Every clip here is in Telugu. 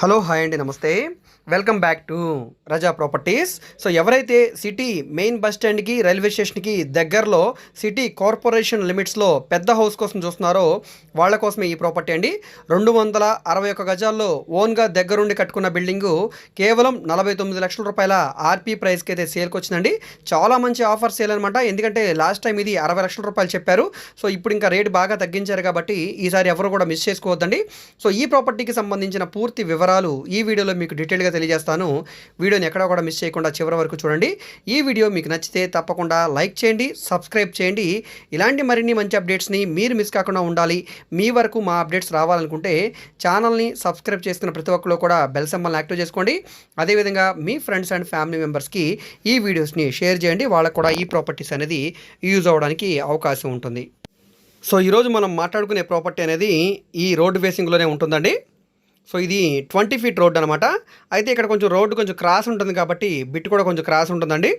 హలో హాయ్ అండి నమస్తే. Welcome back to Raza properties. So ఎవరైతే సిటీ మెయిన్ బస్ స్టాండ్కి రైల్వే స్టేషన్కి దగ్గరలో సిటీ కార్పొరేషన్ లిమిట్స్లో పెద్ద హౌస్ కోసం చూస్తున్నారో వాళ్ళ కోసమే ఈ ప్రాపర్టీ అండి. రెండు వందల అరవై ఒక్క గజాల్లో ఓన్గా దగ్గరుండి కట్టుకున్న బిల్డింగు కేవలం నలభై తొమ్మిది లక్షల రూపాయల ఆర్పీ ప్రైస్కి అయితే సేల్కి వచ్చిందండి. చాలా మంచి ఆఫర్ సేల్ అనమాట ఎందుకంటే లాస్ట్ టైం ఇది అరవై లక్షల రూపాయలు చెప్పారు. సో ఇప్పుడు ఇంకా రేటు బాగా తగ్గించారు కాబట్టి ఈసారి ఎవరు కూడా మిస్ చేసుకోవద్దండి. సో ఈ ప్రాపర్టీకి సంబంధించిన పూర్తి వివరాలు ఈ వీడియోలో మీకు డీటెయిల్గా తెలియజేస్తాను. వీడియోని ఎక్కడా కూడా మిస్ చేయకుండా చివరి వరకు చూడండి. ఈ వీడియో మీకు నచ్చితే తప్పకుండా లైక్ చేయండి సబ్స్క్రైబ్ చేయండి. ఇలాంటి మరిన్ని మంచి అప్డేట్స్ని మీరు మిస్ కాకుండా ఉండాలి. మీ వరకు మా అప్డేట్స్ రావాలనుకుంటే ఛానల్ని సబ్స్క్రైబ్ చేసుకున్న ప్రతి ఒక్కరు కూడా బెల్ సింబల్ని యాక్టివ్ చేసుకోండి. అదేవిధంగా మీ ఫ్రెండ్స్ అండ్ ఫ్యామిలీ మెంబర్స్కి ఈ వీడియోస్ని షేర్ చేయండి. వాళ్ళకు కూడా ఈ ప్రాపర్టీస్ అనేది యూజ్ అవ్వడానికి అవకాశం ఉంటుంది. సో ఈరోజు మనం మాట్లాడుకునే ప్రాపర్టీ అనేది ఈ రోడ్డు ఫేసింగ్లోనే ఉంటుందండి. సో ఇది ట్వంటీ ఫీట్ రోడ్ అనమాట అయితే ఇక్కడ కొంచెం రోడ్డు కొంచెం క్రాస్ ఉంటుంది కాబట్టి బిట్ కూడా కొంచెం క్రాస్ ఉంటుందండి.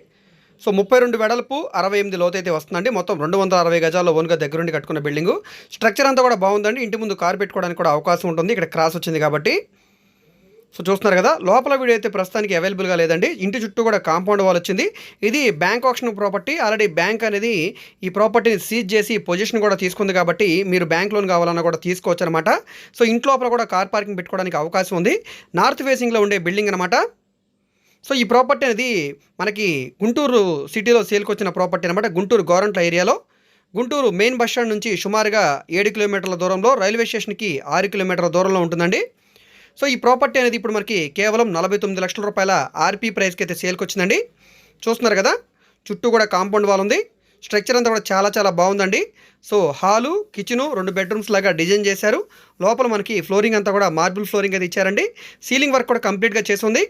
సో ముప్పై రెండు వెడల్పు అరవై ఎనిమిది లోతైతే వస్తుందండి. మొత్తం రెండు వందల అరవై గజాల్లో ఓన్గా దగ్గరుండి కట్టుకున్న బిల్డింగు స్ట్రక్చర్ అంతా కూడా బాగుందండి. ఇంటి ముందు కార్ పెట్టుకోవడానికి కూడా అవకాశం ఉంటుంది. ఇక్కడ క్రాస్ వచ్చింది కాబట్టి. సో చూస్తున్నారు కదా లోపల వీడియో అయితే ప్రస్తుతానికి అవైలబుల్గా లేదండి. ఇంటి చుట్టూ కూడా కాంపౌండ్ వాల్ వచ్చింది. ఇది bank option property already bank అనేది ఈ ప్రాపర్టీని సీజ్ చేసి పొజిషన్ కూడా తీసుకుంది కాబట్టి మీరు బ్యాంక్ లోన్ కావాలన్నా కూడా తీసుకోవచ్చు అనమాట సో ఇంటి లోపల కూడా కార్ పార్కింగ్ పెట్టుకోవడానికి అవకాశం ఉంది. నార్త్ ఫేసింగ్లో ఉండే బిల్డింగ్ అనమాట సో ఈ ప్రాపర్టీ అనేది మనకి గుంటూరు సిటీలో సేల్కి వచ్చిన ప్రాపర్టీ అనమాట గుంటూరు గవర్నమెంట్ ఏరియాలో గుంటూరు మెయిన్ బస్ స్టాండ్ నుంచి సుమారుగా ఏడు కిలోమీటర్ల దూరంలో రైల్వే స్టేషన్కి ఆరు కిలోమీటర్ల దూరంలో ఉంటుందండి. సో ఈ ప్రాపర్టీ అనేది ఇప్పుడు మనకి కేవలం నలభై తొమ్మిది లక్షల రూపాయల ఆర్పీ ప్రైస్కి అయితే సేల్కి వచ్చిందండి. చూస్తున్నారు కదా? చుట్టూ కూడా కాంపౌండ్ వాల్ ఉంది. స్ట్రక్చర్ అంతా కూడా చాలా చాలా బాగుందండి. సో హాలు కిచెను రెండు బెడ్రూమ్స్ లాగా డిజైన్ చేశారు. లోపల మనకి ఫ్లోరింగ్ అంతా కూడా మార్బుల్ ఫ్లోరింగ్ అది ఇచ్చారండి. సీలింగ్ వర్క్ కూడా కంప్లీట్గా చేసింది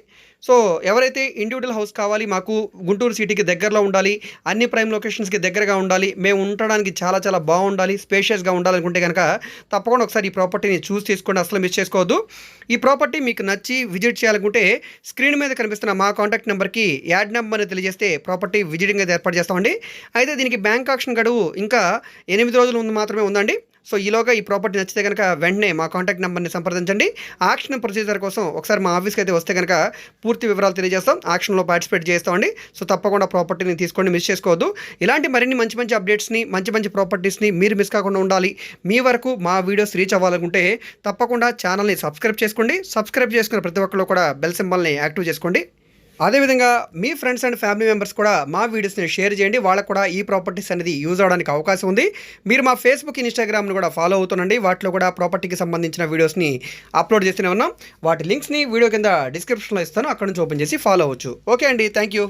సో ఎవరైతే ఇండివిజువల్ హౌస్ కావాలి మాకు గుంటూరు సిటీకి దగ్గరలో ఉండాలి అన్ని ప్రైమ్ లొకేషన్స్కి దగ్గరగా ఉండాలి మేము ఉండడానికి చాలా చాలా బాగుండాలి స్పేషియస్గా ఉండాలనుకుంటే కనుక తప్పకుండా ఒకసారి ఈ ప్రాపర్టీని చూస్ తీసుకోండి అసలు మిస్ చేసుకోవద్దు. ఈ ప్రాపర్టీ మీకు నచ్చి విజిట్ చేయాలనుకుంటే స్క్రీన్ మీద కనిపిస్తున్న మా కాంటాక్ట్ నెంబర్కి యాడ్ నెంబర్ని తెలియజేస్తే ప్రాపర్టీ విజిటింగ్ అయితే ఏర్పాటు చేస్తామండి. అయితే దీనికి బ్యాంక్ ఆక్షన్ గడువు ఇంకా ఎనిమిది రోజుల ముందు మాత్రమే ఉందండి. సో ఈలోగా ఈ ప్రాపర్టీ నచ్చితే కనుక వెంటనే మా కాంటాక్ట్ నెంబర్ని సంప్రదించండి. ఆక్షన్ ప్రొసీజర్ కోసం ఒకసారి మా ఆఫీస్కి అయితే వస్తే కనుక పూర్తి వివరాలు తెలియజేస్తాం. ఆక్షన్లో పార్టిసిపేట్ చేస్తామండి. సో తప్పకుండా ప్రాపర్టీని తీసుకోండి మిస్ చేసుకోవద్దు. ఇలాంటి మరిన్ని మంచి మంచి అప్డేట్స్ని మంచి మంచి ప్రాపర్టీస్ని మీరు మిస్ కాకుండా ఉండాలి. మీ వరకు మా వీడియోస్ రీచ్ అవ్వాలనుకుంటే తప్పకుండా ఛానల్ని సబ్స్క్రైబ్ చేసుకోండి. సబ్స్క్రైబ్ చేసుకున్న ప్రతి ఒక్కరు కూడా బెల్ సింబల్ని యాక్టివ్ చేసుకోండి. అదేవిధంగా మీ ఫ్రెండ్స్ అండ్ ఫ్యామిలీ మెంబర్స్ కూడా మా వీడియోస్ని షేర్ చేయండి. వాళ్ళకు కూడా ఈ ప్రాపర్టీస్ అనేది యూజ్ అవడానికి అవకాశం ఉంది. మీరు మా ఫేస్బుక్ ఇన్స్టాగ్రామ్ను కూడా ఫాలో అవుతుండండి. వాటిలో కూడా ప్రాపర్టీకి సంబంధించిన వీడియోస్ని అప్లోడ్ చేస్తూనే ఉన్నాం. వాటి లింక్స్ని వీడియో కింద డిస్క్రిప్షన్లో ఇస్తాను. అక్కడ నుంచి ఓపెన్ చేసి ఫాలో అవ్వచ్చు. ఓకే అండి. Thank you.